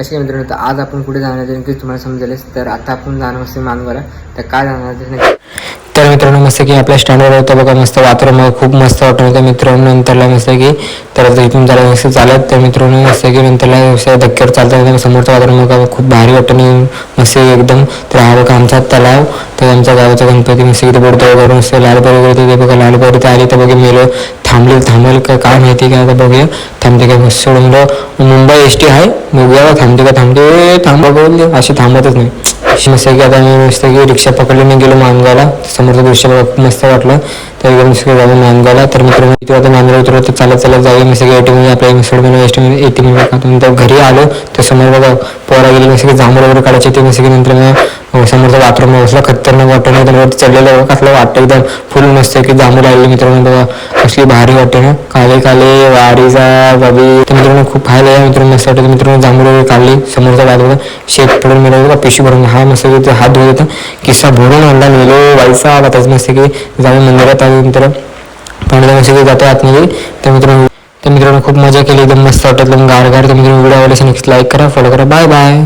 कसे काय मित्रांनो? तर आज आपण कुठे जाणार नक्कीच तुम्हाला समजेलच तर आता आपण जाणार असते मानवाला. तर काय जाणार नक्की तर मित्रांनो मस्त की आपल्या स्टँडवर होतं बघा मस्त वातावरण खूप मस्त वाटत होतं मित्रांनो नंतरला मस्त की तर इथून जरा मस्त चालत तर मित्रांनो मस्त की नंतरला व्यवसाय धक्क्यावर चालतात समोरचं वातावरण बघा खूप भारी वाटतं मस्त एकदम तर हा बघा आमचा तलाव तर आमच्या गावाचा गणपती मस्त की बोलतो वगैरे मस्त लालबारी वगैरे तिथे बघा लालबाग ते आली तर बघा मेलो थांबले थांबेल का काय माहिती का आता बघूया. थांबते काय मस्त सोडून मुंबई एस टी आहे बघूया थांबते का थांबते थांबा बोलले अशी थांबतच नाही. अशी मस्त की आता मी मस्त की रिक्षा पकडली गेलो मानगावला समोरचं दृश्य मला खूप मस्त वाटलं. तर एकदम मस्त जाऊ मानगावला तर मित्रांनो इथे आता मानगाव उतरलो तर चालत चालत जाऊ मस्त की एटी मध्ये आपल्या मिसळमध्ये एस टी मध्ये. एटी मध्ये नंतर घरी आलो. तर समोर बघा पोरा गेली मस्त की जांभूळ वगैरे काढायचे ते मस्त की नंतर मग समोरचं बाथरूम असलं खतरनाक वाटतं नाही तर वरती चढलेलं कसलं वाटतं एकदम फुल मस्त की जांभूळ आलेली मित्रांनो बघा. कसली भारी वाटते ना काले काले वारीचा बाबी. तर मित्रांनो खूप खायला या मित्रांनो मस्त वाटतं. मित्रांनो जांभूळ वगैरे काढली. समोरचा बाजूला शेत पडून मिळालं बघा. पिशवी भरून. हा मस्त की हात धुवत होता. किस्सा भरून आणला. नेलो वाईचा आला. त्याच मस्त की जाऊन मंदिरात आलो मित्र. पाण्याला मस्त की जातो आतमध्ये. तर मित्रांनो तर मित्रांनो खूप मजा केली. एकदम मस्त वाटत गार गार तर मित्रांनो व्हिडिओ आवडल्यास नक्कीच लाईक करा फॉलो करा. Bye bye